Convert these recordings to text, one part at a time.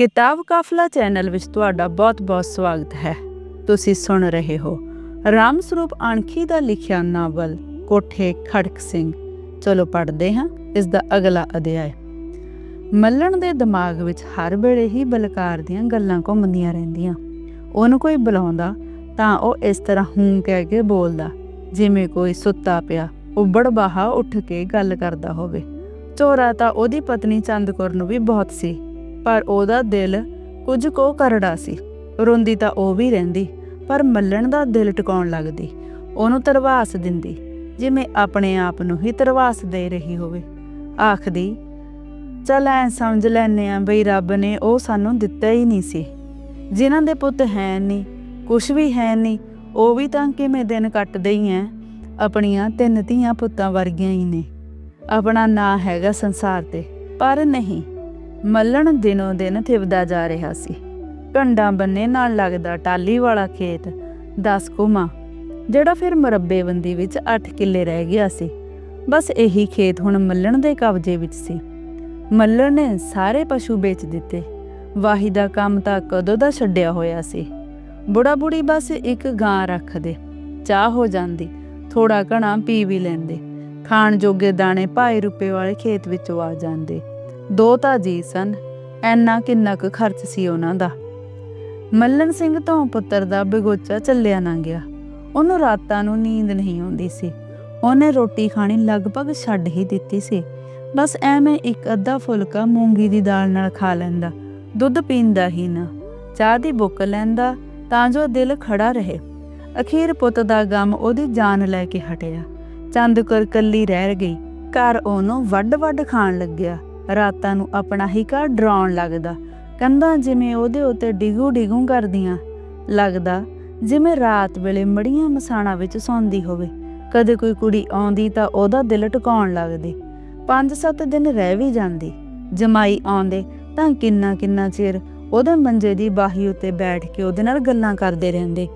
ਕਿਤਾਬ ਕਾਫਲਾ ਚੈਨਲ ਵਿੱਚ ਤੁਹਾਡਾ ਬਹੁਤ-ਬਹੁਤ ਸਵਾਗਤ ਹੈ। ਤੁਸੀਂ ਸੁਣ ਰਹੇ ਹੋ ਰਾਮ ਸਰੂਪ ਅਣਖੀ ਦਾ ਲਿਖਿਆ ਨਾਵਲ ਕੋਠੇ ਖੜਕ ਸਿੰਘ। ਚਲੋ ਪੜ੍ਹਦੇ ਹਾਂ ਇਸ ਦਾ ਅਗਲਾ ਅਧਿਆਇ। ਮੱਲਣ ਦੇ ਦਿਮਾਗ ਵਿੱਚ ਹਰ ਵੇਲੇ ਹੀ ਬਲਕਾਰ ਦੀਆਂ ਗੱਲਾਂ ਘੁੰਮਦੀਆਂ ਰਹਿੰਦੀਆਂ। ਉਹਨੂੰ ਕੋਈ ਬੁਲਾਉਂਦਾ ਤਾਂ ਉਹ ਇਸ ਤਰ੍ਹਾਂ ਹੂੰ ਕਹਿ ਕੇ ਬੋਲਦਾ, ਜਿਵੇਂ ਕੋਈ ਸੁੱਤਾ ਪਿਆ, ਉੱਬੜ ਬਾਹਾ ਉੱਠ ਕੇ ਗੱਲ ਕਰਦਾ ਹੋਵੇ। ਚੋਰਾ ਤਾਂ ਉਹਦੀ ਪਤਨੀ ਚੰਦਕੌਰ ਨੂੰ ਵੀ ਬਹੁਤ ਸੀ। ਪਰ ਉਹਦਾ ਦਿਲ ਕੁਝ ਕੋ ਕਰੜਾ ਸੀ। ਰੋਂਦੀ ਤਾਂ ਉਹ ਵੀ ਰਹਿੰਦੀ, ਪਰ ਮੱਲਣ ਦਾ ਦਿਲ ਟਿਕਾਉਣ ਲੱਗਦੀ। ਉਹਨੂੰ ਤਰਵਾਸ ਦਿੰਦੀ, ਜਿਵੇਂ ਆਪਣੇ ਆਪ ਨੂੰ ਹੀ ਤਰਵਾਸ ਦੇ ਰਹੀ ਹੋਵੇ। ਆਖਦੀ, ਚਲ ਐ ਸਮਝ ਲੈਨੇ ਆ ਬਈ ਰੱਬ ਨੇ ਉਹ ਸਾਨੂੰ ਦਿੱਤਾ ਹੀ ਨਹੀਂ ਸੀ। ਜਿਨ੍ਹਾਂ ਦੇ ਪੁੱਤ ਹੈ ਨਹੀਂ, ਕੁਛ ਵੀ ਹੈ ਨਹੀਂ, ਉਹ ਵੀ ਤਾਂ ਕਿਵੇਂ ਦਿਨ ਕੱਟਦੇ ਹੀ ਐ। ਆਪਣੀਆਂ ਤਿੰਨ ਧੀਆਂ ਪੁੱਤਾਂ ਵਰਗੀਆਂ ਹੀ ਨੇ। ਆਪਣਾ ਨਾਂ ਹੈਗਾ ਸੰਸਾਰ ਤੇ, ਪਰ ਨਹੀਂ। ਮੱਲਣ ਦਿਨੋਂ ਦਿਨ ਥਿਵਦਾ ਜਾ ਰਿਹਾ ਸੀ। ਕੰਡਾਂ ਬੰਨੇ ਨਾਲ ਲੱਗਦਾ ਟਾਲੀ ਵਾਲਾ ਖੇਤ 10 ਕੁਮਾ, ਜਿਹੜਾ ਫਿਰ ਮਰੱਬੇਬੰਦੀ ਵਿੱਚ 8 ਕਿੱਲੇ ਰਹਿ ਗਿਆ ਸੀ। ਬਸ ਇਹੀ ਖੇਤ ਹੁਣ ਮੱਲਣ ਦੇ ਕਬਜ਼ੇ ਵਿੱਚ ਸੀ। ਮੱਲਣ ਨੇ ਸਾਰੇ ਪਸ਼ੂ ਵੇਚ ਦਿੱਤੇ। ਵਾਹੀ ਦਾ ਕੰਮ ਤਾਂ ਕਦੋਂ ਦਾ ਛੱਡਿਆ ਹੋਇਆ ਸੀ। ਬੁੜਾ ਬੁੜੀ ਬਸ ਇੱਕ ਗਾਂ ਰੱਖਦੇ। ਚਾਹ ਹੋ ਜਾਂਦੀ ਥੋੜਾ ਘਣਾ ਪੀ ਵੀ ਲੈਂਦੇ। ਖਾਣ ਜੋਗੇ ਦਾਣੇ ਭਾਈ ਰੁਪਏ ਵਾਲੇ ਖੇਤ ਵਿੱਚੋਂ ਆ ਜਾਂਦੇ। ਦੋ ਤਾਂ ਜੀ ਸਨ, ਐਨਾ ਕਿੰਨਾ ਕੁ ਖਰਚ ਸੀ ਉਹਨਾਂ ਦਾ। ਮੱਲਣ ਸਿੰਘ ਤੋਂ ਪੁੱਤਰ ਦਾ ਬਗੋਚਾ ਚੱਲਿਆ ਨਾ ਗਿਆ। ਉਹਨੂੰ ਰਾਤਾਂ ਨੂੰ ਨੀਂਦ ਨਹੀਂ ਆਉਂਦੀ ਸੀ। ਉਹਨੇ ਰੋਟੀ ਖਾਣੀ ਲਗਭਗ ਛੱਡ ਹੀ ਦਿੱਤੀ ਸੀ। ਬਸ ਐਵੇਂ ਇੱਕ ਅੱਧਾ ਫੁਲਕਾ ਮੂੰਗੀ ਦੀ ਦਾਲ ਨਾਲ ਖਾ ਲੈਂਦਾ, ਦੁੱਧ ਪੀਂਦਾ ਹੀ ਨਾ। ਚਾਹ ਦੀ ਬੁੱਕ ਲੈਂਦਾ ਤਾਂ ਜੋ ਦਿਲ ਖੜਾ ਰਹੇ। ਅਖੀਰ ਪੁੱਤ ਦਾ ਗਮ ਉਹਦੀ ਜਾਨ ਲੈ ਕੇ ਹਟਿਆ। ਚੰਦਕਰ ਕੱਲੀ ਰਹਿ ਗਈ। ਘਰ ਉਹਨੂੰ ਵੱਡ-ਵੱਡ ਖਾਣ ਲੱਗਿਆ। ਰਾਤਾਂ ਨੂੰ ਆਪਣਾ ਹੀ ਘਰ ਡਰਾਉਣ ਲੱਗਦਾ। ਕੰਧਾਂ ਜਿਵੇਂ ਉਹਦੇ ਉੱਤੇ ਡਿਗੂ ਡਿਗੂ ਕਰਦੀਆਂ। ਲੱਗਦਾ ਜਿਵੇਂ ਰਾਤ ਵੇਲੇ ਮੜੀਆਂ ਮਸਾਣਾ ਵਿੱਚ ਸੌਂਦੀ ਹੋਵੇ। ਕਦੇ ਕੋਈ ਕੁੜੀ ਆਉਂਦੀ ਤਾਂ ਉਹਦਾ ਦਿਲ ਟਿਕਾਉਣ ਲੱਗਦੀ। ਪੰਜ ਸੱਤ ਦਿਨ ਰਹਿ ਵੀ ਜਾਂਦੀ। ਜਮਾਈ ਆਉਂਦੇ ਤਾਂ ਕਿੰਨਾ ਕਿੰਨਾ ਚਿਰ ਉਹਦੇ ਮੰਜੇ ਦੀ ਬਾਹੀ ਉੱਤੇ ਬੈਠ ਕੇ ਉਹਦੇ ਨਾਲ ਗੱਲਾਂ ਕਰਦੇ ਰਹਿੰਦੇ।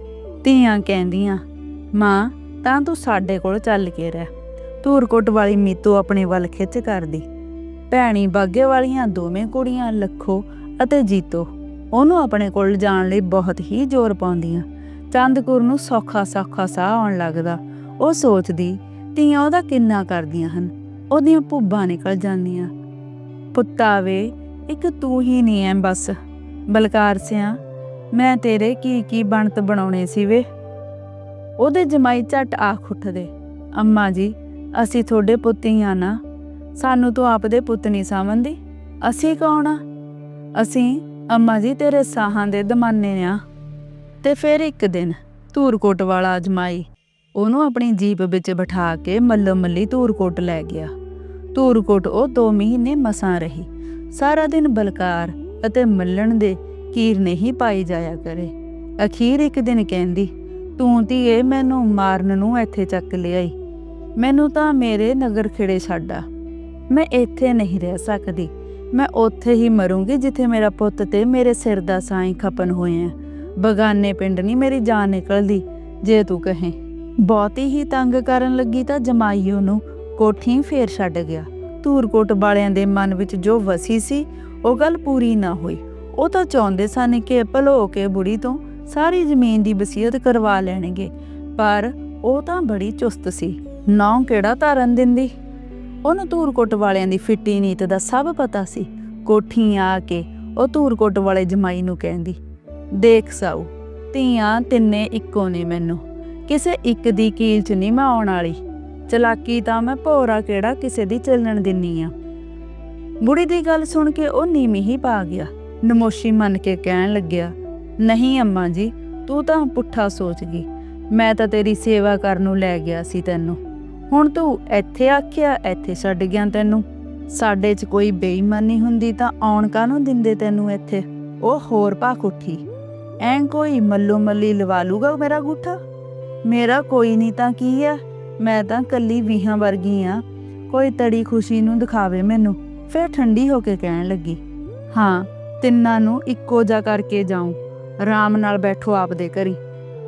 ਧੀਆਂ ਕਹਿੰਦੀਆਂ, ਮਾਂ, ਤਾਂ ਤੂੰ ਸਾਡੇ ਕੋਲ ਚੱਲ ਕੇ ਰਹਿ। ਧੂਰਕੋਟ ਵਾਲੀ ਮੀਤੂ ਆਪਣੇ ਵੱਲ ਖਿੱਚ ਕਰਦੀ। ਭੈਣੀ ਬਾਗੇ ਵਾਲੀਆਂ ਦੋਵੇਂ ਕੁੜੀਆਂ ਲੱਖੋ ਅਤੇ ਜੀਤੋ। ਉਹਨੂੰ ਆਪਣੇ ਕੋਲ ਜਾਣ ਲਈ ਬਹੁਤ ਹੀ ਜ਼ੋਰ ਪਾਉਂਦੀਆਂ। ਚੰਦਕੁਰ ਨੂੰ ਸੌਖਾ ਸੌਖਾ ਸਾਹ ਆਉਣ ਲੱਗਦਾ। ਉਹ ਸੋਚਦੀ, ਧੀਆਂ ਉਹਦਾ ਕਿੰਨਾ ਕਰਦੀਆਂ ਹਨ। ਉਹਦੀਆਂ ਭੁੱਬਾਂ ਨਿਕਲ ਜਾਂਦੀਆਂ। ਪੁੱਤਾ ਵੇ ਇੱਕ ਤੂੰ ਹੀ ਨਹੀਂ ਐ ਬਸ। ਬਲਕਾਰ ਸਿਆ, ਮੈਂ ਤੇਰੇ ਕੀ ਕੀ ਬਣਤ ਬਣਾਉਣੇ ਸੀ ਵੇ ਉਹਦੇ ਜਮਾਈ ਝਟ ਆਖ ਉੱਠਦੇ, ਅੰਮਾ ਜੀ, ਅਸੀਂ ਤੁਹਾਡੇ ਪੁੱਤੀਆਂ ਨਾ। ਸਾਨੂੰ ਤੂੰ ਆਪਦੇ ਪੁੱਤ ਨਹੀਂ ਸਮਝਦੀ ਅਸੀਂ ਕੌਣ ਆ? ਅਸੀਂ ਅੰਮਾ ਜੀ ਤੇਰੇ ਸਾਹਾਂ ਦੇ ਦਮਾਨੇ ਆ। ਤੇ ਫਿਰ ਇੱਕ ਦਿਨ ਧੂਰਕੋਟ ਵਾਲਾ ਅਜਮਾਈ ਉਹਨੂੰ ਆਪਣੀ ਜੀਪ ਵਿੱਚ ਬਿਠਾ ਕੇ ਮੱਲੋ ਮੱਲੀ ਧੂਰਕੋਟ ਲੈ ਗਿਆ। ਧੂਰਕੋਟ ਉਹ 2 ਮਹੀਨੇ ਮਸਾਂ ਰਹੀ। ਸਾਰਾ ਦਿਨ ਬਲਕਾਰ ਅਤੇ ਮੱਲਣ ਦੇ ਕੀਰ ਨਹੀਂ ਪਾਈ ਜਾਇਆ ਕਰੇ। ਅਖੀਰ ਇੱਕ ਦਿਨ ਕਹਿੰਦੀ, ਤੂੰ ਧੀਏ, ਮੈਨੂੰ ਮਾਰਨ ਨੂੰ ਇੱਥੇ ਚੱਕ ਲਿਆਈ। ਮੈਨੂੰ ਤਾਂ ਮੇਰੇ ਨਗਰ ਖੇੜੇ ਛੱਡਾ ਮੈਂ ਇੱਥੇ ਨਹੀਂ ਰਹਿ ਸਕਦੀ। ਮੈਂ ਉੱਥੇ ਹੀ ਮਰੂੰਗੀ ਜਿੱਥੇ ਮੇਰਾ ਪੁੱਤ ਤੇ ਮੇਰੇ ਸਿਰ ਦਾ ਸਾਈਂ ਖਪਨ ਹੋਏ ਆ। ਬਗਾਨੇ ਪਿੰਡ ਨਹੀਂ ਮੇਰੀ ਜਾਨ ਨਿਕਲਦੀ, ਜੇ ਤੂੰ ਕਹੇ। ਬਹੁਤੀ ਹੀ ਤੰਗ ਕਰਨ ਲੱਗੀ ਤਾਂ ਜਮਾਈ ਉਹਨੂੰ ਕੋਠੀ ਫੇਰ ਛੱਡ ਗਿਆ। ਧੂਰਕੋਟ ਵਾਲਿਆਂ ਦੇ ਮਨ ਵਿੱਚ ਜੋ ਵਸੀ ਸੀ, ਉਹ ਗੱਲ ਪੂਰੀ ਨਾ ਹੋਈ। ਉਹ ਤਾਂ ਚਾਹੁੰਦੇ ਸਨ ਕਿ ਭਲੋ ਕੇ ਬੁੜੀ ਤੋਂ ਸਾਰੀ ਜ਼ਮੀਨ ਦੀ ਵਸੀਅਤ ਕਰਵਾ ਲੈਣਗੇ, ਪਰ ਉਹ ਤਾਂ ਬੜੀ ਚੁਸਤ ਸੀ। ਨੌ ਕਿਹੜਾ ਧਾਰਨ ਦਿੰਦੀ? ਉਹਨੂੰ ਧੂਰਕੋਟ ਵਾਲਿਆਂ ਦੀ ਫਿੱਟੀ ਨੀਤ ਦਾ ਸਭ ਪਤਾ ਸੀ। ਕੋਠੀ ਆ ਕੇ ਉਹ ਧੂਰਕੋਟ ਵਾਲੇ ਜਮਾਈ ਨੂੰ ਕਹਿੰਦੀ, ਦੇਖ ਸਾਊ, ਧੀਆਂ ਤਿੰਨੇ ਇੱਕੋ ਨੇ ਮੈਨੂੰ। ਕਿਸੇ ਇੱਕ ਦੀ ਕੀਲ ਚ ਨਹੀਂ ਮੈਂ ਆਉਣ ਵਾਲੀ। ਚਲਾਕੀ ਤਾਂ ਮੈਂ ਭੋਰਾ ਕਿਹੜਾ ਕਿਸੇ ਦੀ ਚੱਲਣ ਦਿੰਨੀ ਆ। ਬੁੜੀ ਦੀ ਗੱਲ ਸੁਣ ਕੇ ਉਹ ਨੀਵੀਂ ਹੀ ਪਾ ਗਿਆ। ਨਮੋਸ਼ੀ ਮੰਨ ਕੇ ਕਹਿਣ ਲੱਗਿਆ, ਨਹੀਂ ਅੰਮਾ ਜੀ, ਤੂੰ ਤਾਂ ਪੁੱਠਾ ਸੋਚ ਗਈ। ਮੈਂ ਤਾਂ ਤੇਰੀ ਸੇਵਾ ਕਰਨ ਨੂੰ ਲੈ ਗਿਆ ਸੀ ਤੈਨੂੰ। ਹੁਣ ਤੂੰ ਇੱਥੇ ਆਖਿਆ, ਇੱਥੇ ਛੱਡ ਗਿਆ ਤੈਨੂੰ। ਸਾਡੇ 'ਚ ਕੋਈ ਬੇਈਮਾਨੀ ਹੁੰਦੀ ਤਾਂ ਆਉਣ ਕਾਹਨੂੰ ਦਿੰਦੇ ਤੈਨੂੰ ਇੱਥੇ? ਉਹ ਹੋਰ ਭਾਖ ਉੱਠੀ। ਐਂ ਕੋਈ ਮੱਲੋ ਮੱਲੀ ਲਵਾ ਲੂਗਾ ਮੇਰਾ ਗੁੱਠਾ? ਮੇਰਾ ਕੋਈ ਨਹੀਂ ਤਾਂ ਕੀ ਆ? ਮੈਂ ਤਾਂ ਕੱਲੀ ਵੀਹਾਂ ਵਰਗੀ ਆ। ਕੋਈ ਤੜੀ ਖੁਸ਼ੀ ਨੂੰ ਦਿਖਾਵੇ ਮੈਨੂੰ। ਫਿਰ ਠੰਡੀ ਹੋ ਕੇ ਕਹਿਣ ਲੱਗੀ। ਹਾਂ, ਤਿੰਨਾਂ ਨੂੰ ਇੱਕੋ ਜਿਹਾ ਕਰਕੇ ਜਾਉਂ ਆਰਾਮ ਨਾਲ ਬੈਠੋ ਆਪਦੇ ਘਰੀ।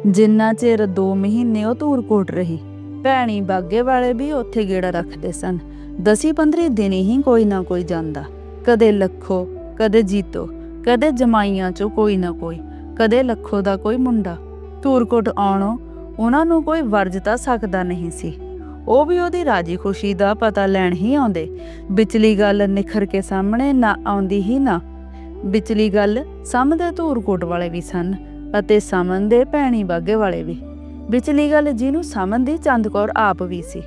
ਜਿੰਨਾ ਚਿਰ 2 ਮਹੀਨੇ ਉਹ ਧੂਰ ਕੋਟ ਰਹੀ। ਭੈਣੀ ਬਾਗੇ ਵਾਲੇ ਵੀ ਉੱਥੇ ਗੇੜਾ ਰੱਖਦੇ ਸਨ। ਦਸੀ 15 ਦਿਨ ਹੀ ਕੋਈ ਨਾ ਕੋਈ ਜਾਂਦਾ। ਕਦੇ ਲੱਖੋ, ਕਦੇ ਜੀਤੋ, ਕਦੇ ਜਮਾਈਆਂ ਚੋਂ ਕੋਈ ਨਾ ਕੋਈ, ਕਦੇ ਲੱਖੋ ਦਾ ਕੋਈ ਮੁੰਡਾ। ਧੂਰਕੋਟ ਆਉਣੋਂ ਉਹਨਾਂ ਨੂੰ ਕੋਈ ਵਰਜ ਸਕਦਾ ਨਹੀਂ ਸੀ। ਉਹ ਵੀ ਉਹਦੀ ਰਾਜੀ ਖੁਸ਼ੀ ਦਾ ਪਤਾ ਲੈਣ ਹੀ ਆਉਂਦੇ। ਵਿਚਲੀ ਗੱਲ ਨਿਖਰ ਕੇ ਸਾਹਮਣੇ ਨਾ ਆਉਂਦੀ ਹੀ ਨਾ। ਵਿਚਲੀ ਗੱਲ ਸਮਝਦੇ ਧੂਰਕੋਟ ਵਾਲੇ ਵੀ ਸਨ ਅਤੇ ਸਮਨ ਦੇ ਭੈਣੀ ਬਾਗੇ ਵਾਲੇ ਵੀ। ਵਿਚਲੀ ਗੱਲ ਜਿਹਨੂੰ ਸਮਝਦੀ ਚੰਦ ਕੌਰ ਆਪ ਵੀ ਸੀ।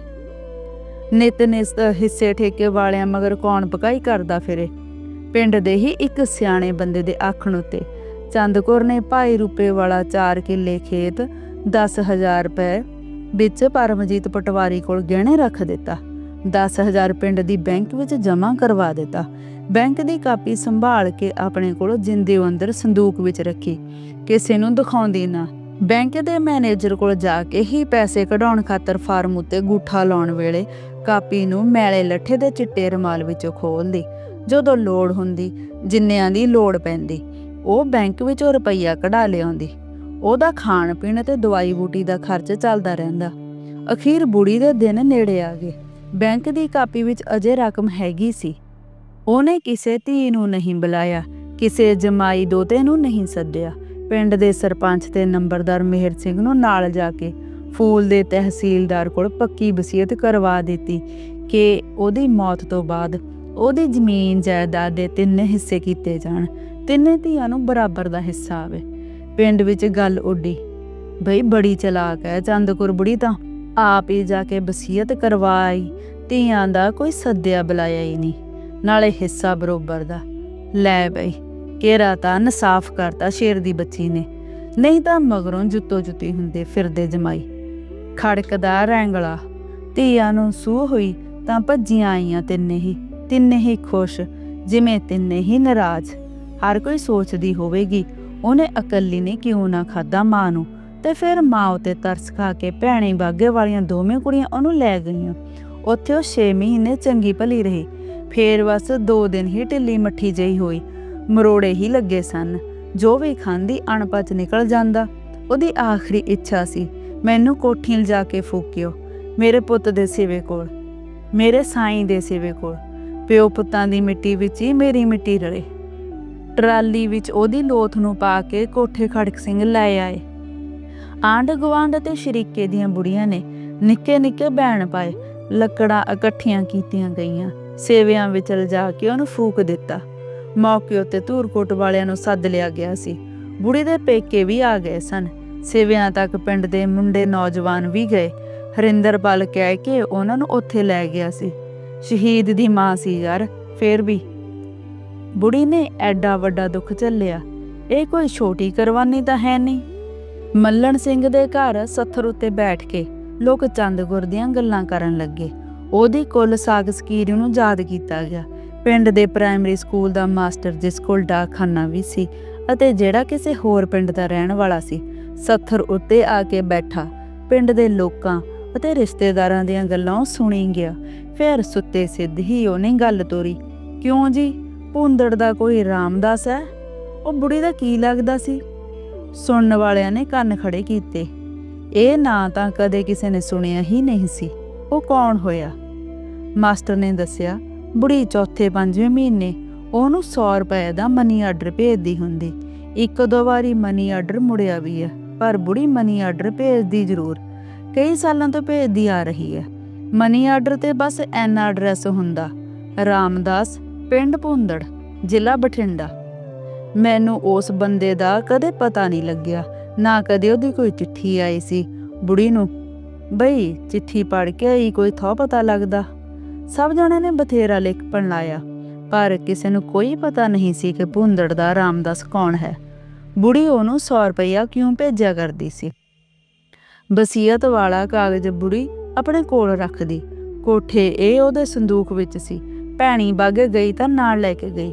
ਨਿਤ ਨਿਸ ਹਿੱਸੇ ਠੇਕੇ ਵਾਲਿਆਂ ਮਗਰ ਕੌਣ ਪਕਾਈ ਕਰਦਾ ਫਿਰੇ। ਪਿੰਡ ਦੇ ਹੀ ਇੱਕ ਸਿਆਣੇ ਬੰਦੇ ਦੇ ਆਖਣ ਉੱਤੇ ਚੰਦਕੌਰ ਨੇ ਭਾਈ ਰੁਪਏ ਵਾਲਾ 4 ਕਿੱਲੇ ਖੇਤ 10000 ਰੁਪਏ ਵਿੱਚ ਪਰਮਜੀਤ ਪਟਵਾਰੀ ਕੋਲ ਗਹਿਣੇ ਰੱਖ ਦਿੱਤਾ। 10000 ਪਿੰਡ ਦੀ ਬੈਂਕ ਵਿੱਚ ਜਮ੍ਹਾਂ ਕਰਵਾ ਦਿੱਤਾ। ਬੈਂਕ ਦੀ ਕਾਪੀ ਸੰਭਾਲ ਕੇ ਆਪਣੇ ਕੋਲ ਜਿੰਦੇ ਅੰਦਰ ਸੰਦੂਕ ਵਿੱਚ ਰੱਖੀ। ਕਿਸੇ ਨੂੰ ਦਿਖਾਉਂਦੀ ਨਾ। ਬੈਂਕ ਦੇ ਮੈਨੇਜਰ ਕੋਲ ਜਾ ਕੇ ਹੀ ਪੈਸੇ ਕਢਾਉਣ ਖਾਤਰ ਫਾਰਮ ਉੱਤੇ ਗੂਠਾ ਲਾਉਣ ਵੇਲੇ ਕਾਪੀ ਨੂੰ ਮੈਲੇ ਲੱਠੇ ਦੇ ਚਿੱਟੇ ਰੁਮਾਲ ਵਿੱਚੋਂ ਖੋਲਦੀ ਜਦੋਂ ਲੋੜ ਹੁੰਦੀ, ਜਿੰਨਿਆਂ ਦੀ ਲੋੜ ਪੈਂਦੀ, ਉਹ ਬੈਂਕ ਵਿੱਚੋਂ ਰੁਪਈਆ ਕਢਾ ਲਿਆਉਂਦੀ। ਉਹਦਾ ਖਾਣ ਪੀਣ ਤੇ ਦਵਾਈ ਬੂਟੀ ਦਾ ਖਰਚ ਚੱਲਦਾ ਰਹਿੰਦਾ। ਅਖੀਰ ਬੁੜੀ ਦੇ ਦਿਨ ਨੇੜੇ ਆ ਗਏ। ਬੈਂਕ ਦੀ ਕਾਪੀ ਵਿੱਚ ਅਜੇ ਰਕਮ ਹੈਗੀ ਸੀ। ਉਹਨੇ ਕਿਸੇ ਧੀ ਨੂੰ ਨਹੀਂ ਬੁਲਾਇਆ, ਕਿਸੇ ਜਮਾਈ ਦੋਤੇ ਨੂੰ ਨਹੀਂ ਸੱਦਿਆ। ਪਿੰਡ ਦੇ ਸਰਪੰਚ ਤੇ ਨੰਬਰਦਾਰ ਮਿਹਰ ਸਿੰਘ ਨੂੰ ਨਾਲ ਜਾ ਕੇ ਫੂਲ ਦੇ ਤਹਿਸੀਲਦਾਰ ਕੋਲ ਪੱਕੀ ਵਸੀਅਤ ਕਰਵਾ ਦਿੱਤੀ ਕਿ ਉਹਦੀ ਮੌਤ ਤੋਂ ਬਾਅਦ ਉਹਦੀ ਜ਼ਮੀਨ ਜਾਇਦਾਦ ਦੇ ਤਿੰਨ ਹਿੱਸੇ ਕੀਤੇ ਜਾਣ। ਤਿੰਨੇ ਧੀਆਂ ਨੂੰ ਬਰਾਬਰ ਦਾ ਹਿੱਸਾ ਆਵੇ। ਪਿੰਡ ਵਿੱਚ ਗੱਲ ਉੱਡੀ, ਬਈ ਬੜੀ ਚਲਾਕ ਹੈ ਚੰਦਕੁਰ ਬੁੜੀ ਤਾਂ ਆਪ ਹੀ ਜਾ ਕੇ ਵਸੀਅਤ ਕਰਵਾਈ, ਧੀਆਂ ਦਾ ਕੋਈ ਸੱਦਿਆ ਬੁਲਾਇਆ ਹੀ ਨਹੀਂ, ਨਾਲੇ ਹਿੱਸਾ ਬਰੋਬਰ ਦਾ। ਲੈ ਬਈ ਕੇਰਾ ਤਾਂ ਇਨਸਾਫ ਕਰਤਾ ਸ਼ੇਰ ਦੀ ਬੱਚੀ ਨੇ। ਨਹੀਂ ਤਾਂ ਮਗਰੋਂ ਜੁੱਤੋ ਜੁੱਤੀ ਹੁੰਦੇ ਫਿਰਦੇ ਜਮਾਈ। ਖੜਕਦਾ ਰੈਂਗਲਾ। ਧੀਆਂ ਨੂੰ ਸੂਹ ਹੋਈ ਤਾਂ ਭੱਜੀਆਂ ਆਈਆਂ ਤਿੰਨੇ ਹੀ। ਤਿੰਨੇ ਹੀ ਖੁਸ਼, ਜਿਵੇਂ ਤਿੰਨੇ ਹੀ ਨਾਰਾਜ਼। ਹਰ ਕੋਈ ਸੋਚਦੀ ਹੋਵੇਗੀ, ਉਹਨੇ ਇਕੱਲੀ ਨੇ ਕਿਉਂ ਨਾ ਖਾਦਾ ਮਾਂ ਨੂੰ? ਤੇ ਫਿਰ ਮਾਂ ਉਤੇ ਤਰਸ ਖਾ ਕੇ ਭੈਣੇ ਬਾਗੇ ਵਾਲੀਆਂ ਦੋਵੇਂ ਕੁੜੀਆਂ ਉਹਨੂੰ ਲੈ ਗਈਆਂ। ਉੱਥੇ ਉਹ 6 ਮਹੀਨੇ ਚੰਗੀ ਭਲੀ ਰਹੀ। ਫੇਰ ਬਸ 2 ਦਿਨ ਹੀ ਢਿੱਲੀ ਮੱਠੀ ਜਿਹੀ ਹੋਈ। ਮਰੋੜੇ ਹੀ ਲੱਗੇ ਸਨ। ਜੋ ਵੀ ਖਾਂਦੀ ਅਣਪਚ ਨਿਕਲ ਜਾਂਦਾ, ਉਹਦੀ ਆਖਰੀ ਇੱਛਾ ਸੀ, ਮੈਨੂੰ ਕੋਠੀ ਲਿਜਾ ਕੇ ਫੂਕਿਓ, ਮੇਰੇ ਪੁੱਤ ਦੇ ਸਿਵੇ ਕੋਲ, ਮੇਰੇ ਸਾਈਂ ਦੇ ਸਿਵੇ ਕੋਲ, ਪਿਓ ਪੁੱਤਾਂ ਦੀ ਮਿੱਟੀ ਵਿੱਚ ਹੀ ਮੇਰੀ ਮਿੱਟੀ ਰਲੇ। ਟਰਾਲੀ ਵਿੱਚ ਉਹਦੀ ਲੋਥ ਨੂੰ ਪਾ ਕੇ ਕੋਠੇ ਖੜਕ ਸਿੰਘ ਲੈ ਆਏ। ਆਂਢ ਗੁਆਂਢ ਤੇ ਸ਼ਰੀਕੇ ਦੀਆਂ ਬੁੜੀਆਂ ਨੇ ਨਿੱਕੇ ਨਿੱਕੇ ਬੈਣ ਪਾਏ, ਲੱਕੜਾਂ ਇਕੱਠੀਆਂ ਕੀਤੀਆਂ ਗਈਆਂ, ਸੇਵਿਆਂ ਵਿੱਚ ਲਿਜਾ ਕੇ ਉਹਨੂੰ ਫੂਕ ਦਿੱਤਾ। ਮੌਕੇ ਉੱਤੇ ਧੂਰਕੋਟ ਵਾਲਿਆਂ ਨੂੰ ਸੱਦ ਲਿਆ ਗਿਆ ਸੀ। ਬੁੜੀ ਦੇ ਪੇਕੇ ਵੀ ਆ ਗਏ ਸਨ। ਸੇਵਿਆਂ ਤੱਕ ਪਿੰਡ ਦੇ ਮੁੰਡੇ ਨੌਜਵਾਨ ਵੀ ਗਏ। ਹਰਿੰਦਰਪਾਲ ਕਹਿ ਕੇ ਉਹਨਾਂ ਨੂੰ ਉੱਥੇ ਲੈ ਗਿਆ ਸੀ। ਸ਼ਹੀਦ ਦੀ ਮਾਂ ਸੀ ਯਾਰ, ਫੇਰ ਵੀ। ਬੁੜੀ ਨੇ ਐਡਾ ਵੱਡਾ ਦੁੱਖ ਝੱਲਿਆ। ਇਹ ਕੋਈ ਛੋਟੀ ਕੁਰਬਾਨੀ ਤਾਂ ਹੈ ਨਹੀਂ। ਮੱਲਣ ਸਿੰਘ ਦੇ ਘਰ ਸੱਥਰ ਉੱਤੇ ਬੈਠ ਕੇ ਲੋਕ ਚੰਦਗੁਰ ਦੀਆਂ ਗੱਲਾਂ ਕਰਨ ਲੱਗੇ। ਉਹਦੀ ਕੁੱਲ ਸਾਗ ਸਕੀਰੀ ਨੂੰ ਯਾਦ ਕੀਤਾ ਗਿਆ। ਪਿੰਡ ਦੇ ਪ੍ਰਾਇਮਰੀ ਸਕੂਲ ਦਾ ਮਾਸਟਰ ਜਿਸ ਕੋਲ ਡਾਕਖਾਨਾ ਵੀ ਸੀ ਅਤੇ ਜਿਹੜਾ ਕਿਸੇ ਹੋਰ ਪਿੰਡ ਦਾ ਰਹਿਣ ਵਾਲਾ ਸੀ, ਸੱਥਰ ਉੱਤੇ ਆ ਕੇ ਬੈਠਾ, ਪਿੰਡ ਦੇ ਲੋਕਾਂ ਅਤੇ ਰਿਸ਼ਤੇਦਾਰਾਂ ਦੀਆਂ ਗੱਲਾਂ ਸੁਣੀ ਗਿਆ। ਫਿਰ ਸੁੱਤੇ ਸਿੱਧ ਹੀ ਉਹਨੇ ਗੱਲ ਤੋਰੀ, ਕਿਉਂ ਜੀ? ਭੁੰਦੜ ਦਾ ਕੋਈ ਰਾਮਦਾਸ ਹੈ? ਉਹ ਬੁੜੀ ਦਾ ਕੀ ਲੱਗਦਾ ਸੀ? ਸੁਣਨ ਵਾਲਿਆਂ ਨੇ ਕੰਨ ਖੜੇ ਕੀਤੇ। ਇਹ ਨਾਂ ਤਾਂ ਕਦੇ ਕਿਸੇ ਨੇ ਸੁਣਿਆ ਹੀ ਨਹੀਂ ਸੀ। ਉਹ ਕੌਣ ਹੋਇਆ? ਮਾਸਟਰ ਨੇ ਦੱਸਿਆ ਬੁੜੀ ਚੌਥੇ ਪੰਜਵੇਂ ਮਹੀਨੇ ਉਹਨੂੰ 100 ਰੁਪਏ ਦਾ ਮਨੀ ਆਰਡਰ ਭੇਜਦੀ ਹੁੰਦੀ। ਇੱਕ ਦੋ ਵਾਰੀ ਮਨੀ ਆਰਡਰ ਮੁੜਿਆ ਵੀ ਹੈ ਪਰ ਬੁੜੀ ਮਨੀ ਆਰਡਰ ਭੇਜਦੀ ਜ਼ਰੂਰ। ਕਈ ਸਾਲਾਂ ਤੋਂ ਭੇਜਦੀ ਆ ਰਹੀ ਹੈ ਮਨੀ ਆਰਡਰ ਤੇ ਬਸ ਐਨਾ ਐਡਰੈਸ ਹੁੰਦਾ, ਰਾਮਦਾਸ, ਪਿੰਡ ਭੁੰਦੜ, ਜ਼ਿਲ੍ਹਾ ਬਠਿੰਡਾ। ਮੈਨੂੰ ਉਸ ਬੰਦੇ ਦਾ ਕਦੇ ਪਤਾ ਨਹੀਂ ਲੱਗਿਆ, ਨਾ ਕਦੇ ਉਹਦੀ ਕੋਈ ਚਿੱਠੀ ਆਈ ਸੀ। ਬੁੜੀ ਨੂੰ, ਬਈ, ਚਿੱਠੀ ਪੜ ਕੇ ਹੀ ਕੋਈ ਥੋ ਪਤਾ ਲੱਗਦਾ? ਸਭ ਜਣਿਆਂ ਨੇ ਬਥੇਰਾ ਲਿਖ ਲਾਇਆ, ਪਰ ਕਿਸੇ ਨੂੰ ਕੋਈ ਪਤਾ ਨਹੀਂ ਸੀ ਕਿ ਭੁੰਦੜ ਦਾ ਰਾਮਦਾਸ ਕੌਣ ਹੈ। ਬੁੜੀ ਉਹਨੂੰ 100 ਰੁਪਇਆ ਕਿਉਂ ਭੇਜਿਆ ਕਰਦੀ ਸੀ? ਵਸੀਅਤ ਵਾਲਾ ਕਾਗਜ਼ ਬੁੜੀ ਆਪਣੇ ਕੋਲ ਰੱਖਦੀ। ਕੋਠੇ ਇਹ ਉਹਦੇ ਸੰਦੂਕ ਵਿੱਚ ਸੀ। ਭੈਣੀ ਬਾਗੇ ਗਈ ਤਾਂ ਨਾਲ ਲੈ ਕੇ ਗਈ।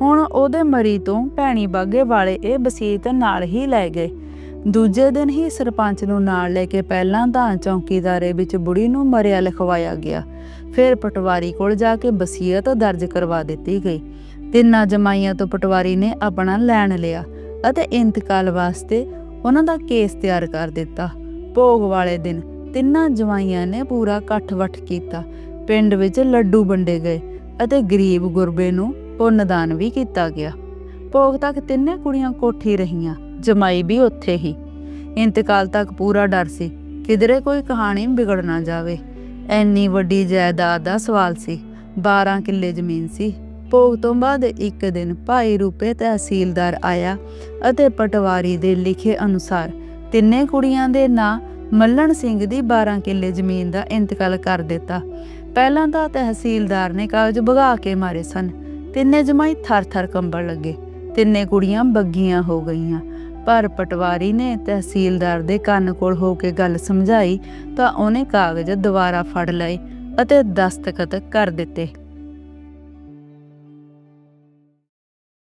ਹੁਣ ਉਹਦੇ ਮਰੀ ਤੋਂ ਭੈਣੀ ਬਾਗੇ ਵਾਲੇ ਇਹ ਵਸੀਅਤ ਨਾਲ ਹੀ ਲੈ ਗਏ। ਦੂਜੇ ਦਿਨ ਹੀ ਸਰਪੰਚ ਨੂੰ ਨਾਲ ਲੈ ਕੇ ਪਹਿਲਾਂ ਤਾਂ ਚੌਕੀਦਾਰੇ ਵਿੱਚ ਬੁੜੀ ਨੂੰ ਮਰਿਆ ਲਿਖਵਾਇਆ ਗਿਆ। ਫਿਰ ਪਟਵਾਰੀ ਕੋਲ ਜਾ ਕੇ ਵਸੀਅਤ ਦਰਜ ਕਰਵਾ ਦਿੱਤੀ ਗਈ। ਤਿੰਨਾਂ ਜਮਾਈਆਂ ਤੋਂ ਪਟਵਾਰੀ ਨੇ ਆਪਣਾ ਲੈਣ ਲਿਆ ਅਤੇ ਇੰਤਕਾਲ ਵਾਸਤੇ ਉਹਨਾਂ ਦਾ ਕੇਸ ਤਿਆਰ ਕਰ ਦਿੱਤਾ। ਭੋਗ ਵਾਲੇ ਦਿਨ ਤਿੰਨਾਂ ਜਵਾਈਆਂ ਨੇ ਪੂਰਾ ਇਕੱਠ-ਵੱਠ ਕੀਤਾ। ਪਿੰਡ ਵਿੱਚ ਲੱਡੂ ਵੰਡੇ ਗਏ ਅਤੇ ਗਰੀਬ ਗੁਰਬੇ ਨੂੰ ਪੁੰਨਦਾਨ ਵੀ ਕੀਤਾ ਗਿਆ। ਭੋਗ ਤੱਕ ਤਿੰਨੇ ਕੁੜੀਆਂ ਕੋਠੀ ਰਹੀਆਂ। ਜਮਾਈ ਵੀ ਉੱਥੇ ਹੀ। ਇੰਤਕਾਲ ਤੱਕ ਪੂਰਾ ਡਰ ਸੀ। ਕਿਧਰੇ ਕੋਈ ਕਹਾਣੀ ਵਿਗੜ ਨਾ ਜਾਵੇ। ਐਨੀ ਵੱਡੀ ਜਾਇਦਾਦ ਦਾ ਸਵਾਲ ਸੀ। 12 ਕਿੱਲੇ ਜ਼ਮੀਨ ਸੀ। ਭੋਗ ਤੋਂ ਬਾਅਦ ਇੱਕ ਦਿਨ ਭਾਈ ਰੂਪੇ ਤਹਿਸੀਲਦਾਰ ਆਇਆ ਅਤੇ ਪਟਵਾਰੀ ਦੇ ਲਿਖੇ ਅਨੁਸਾਰ ਤਿੰਨੇ ਕੁੜੀਆਂ ਦੇ ਨਾਂ ਮੱਲਣ ਸਿੰਘ ਦੀ 12 ਕਿੱਲੇ ਜ਼ਮੀਨ ਦਾ ਇੰਤਕਾਲ ਕਰ ਦਿੱਤਾ। ਪਹਿਲਾਂ ਤਾਂ ਤਹਿਸੀਲਦਾਰ ਨੇ ਕਾਗਜ਼ ਭਗਾ ਕੇ ਮਾਰੇ ਸਨ। ਤਿੰਨੇ ਜਮਾਈ ਥਰ-ਥਰ ਕੰਬਣ ਲੱਗੇ। ਤਿੰਨੇ ਕੁੜੀਆਂ ਬੱਗੀਆਂ ਹੋ ਗਈਆਂ। ਪਰ ਪਟਵਾਰੀ ਨੇ ਤਹਿਸੀਲਦਾਰ ਦੇ ਕੰਨ ਕੋਲ ਹੋ ਕੇ ਗੱਲ ਸਮਝਾਈ ਤਾਂ ਉਹਨੇ ਕਾਗਜ਼ ਦੁਬਾਰਾ ਫੜ ਲਏ ਅਤੇ ਦਸਤਖਤ ਕਰ ਦਿੱਤੇ।